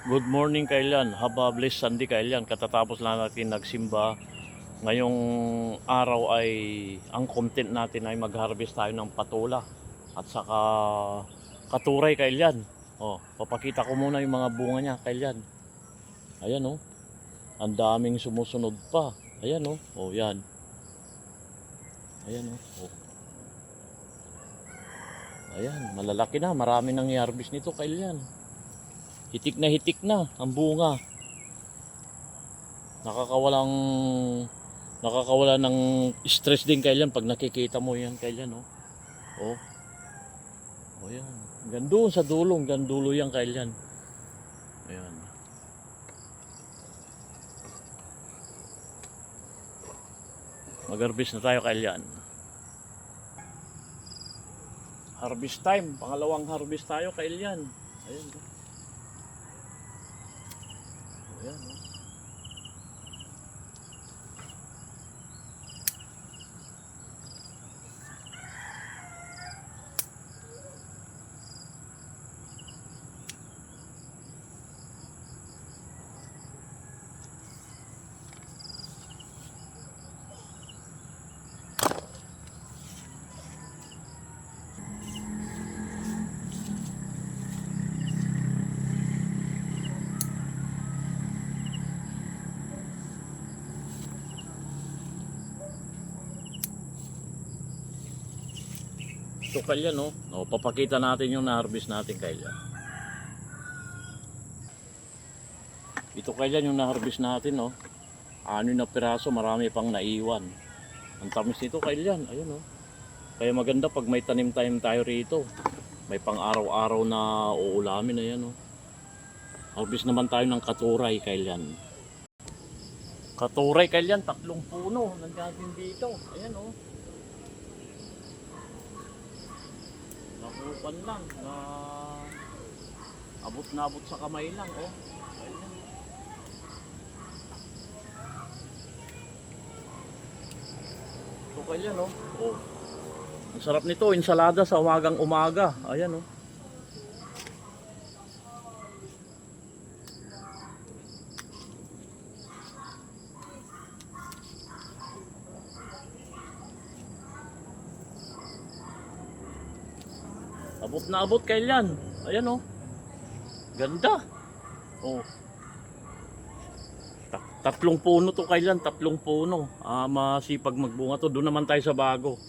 Good morning Kailan. Haba blessed Sunday Kailan. Katatapos lang natin nagsimba. Ngayong araw ay ang content natin ay mag-harvest tayo ng patula at saka katuray Kailan. Oh, papakita ko muna yung mga bunga niya Kailan. Ayan oh. Ang daming sumusunod pa. Ayan oh. Oh, yan. Ayan oh. oh. Ayan, malalaki na. Marami nang i-harvest nito Kailan. Hitik na hitik na ang bunga. Nakakawalang nakakawala ng stress din kailan pag nakikita mo yan kailan oh. Oh. Oh yan. Hanggang doon sa dulo, hanggang dulo yan kailan. Ayan. Mag-harvest na tayo kailan. Harvest time, pangalawang harvest tayo kailan. Ayan. Oh. Ayan, oh. Ito kailan, no? No, papakita natin yung na-harvest natin kailan. Ito kailan yung na-harvest natin, no? Ano na piraso, marami pang naiwan. Ang tamis nito kailan, ayun, no? Kaya maganda pag may tanim-tanim tayo rito. May pang araw-araw na uulamin na yan, no? Harvest naman tayo ng katuray kailan. Katuray kailan, tatlong puno. Nandiyan dito. Ayan, oh. Nakupan lang na abot na abot sa kamay lang oh. Ito kaya no? Oh. Ang sarap nito, ensalada sa umagang umaga. Ayan oh. Abot na abot kailan. Ayan oh. Ganda. Oh. Ta- tatlong puno to kailan, tatlong puno. Ah, masipag magbunga to. Doon naman tayo sa bago.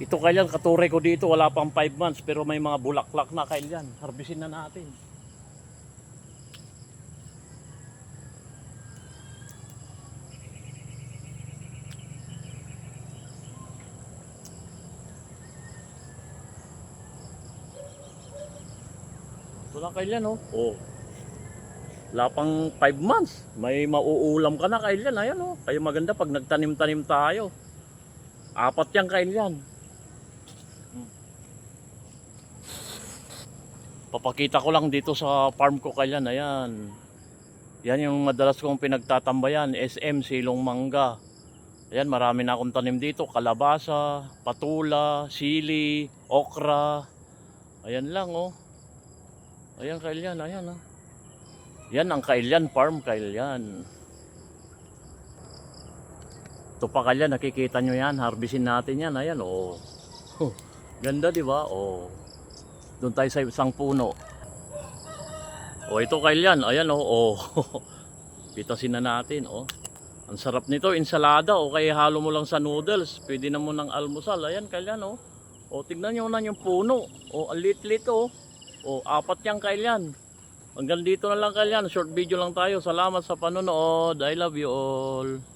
Ito kailan, katuray ko dito, wala pang 5 months, pero may mga bulaklak na kailan. Harbisin na natin. Na kailan, oh. Oh. Wala pang 5 months. May mauulam ka na kailan. Ayan, oh. Kaya maganda pag nagtanim-tanim tayo. Apat yan kailan. Papakita ko lang dito sa farm ko kailan. Ayan. Yan yung madalas kong pinagtatambayan. SM, silong mangga. Ayan, marami na akong tanim dito. Kalabasa, patula, sili, okra. Ayan lang, oh. Ayan, Kailyan, ayan ah. Yan ang Kailyan Farm, Kailyan. Ito pa Kailyan, nakikita nyo yan. Harvestin natin yan, ayan oh. Ganda di ba? Oh. Doon tayo sa isang puno. Oh, ito Kailyan, ayan oh. oh. Pitasin na natin, oh. Ang sarap nito, ensalada o kaya halo mo lang sa noodles. Pwede na mo ng almusal. Ayan, Kailyan oh. O, tignan nyo na yung puno. O, ang lit-lit oh. O, apat yan kailan. Hanggang dito na lang kailan. Short video lang tayo. Salamat sa panonood. I love you all.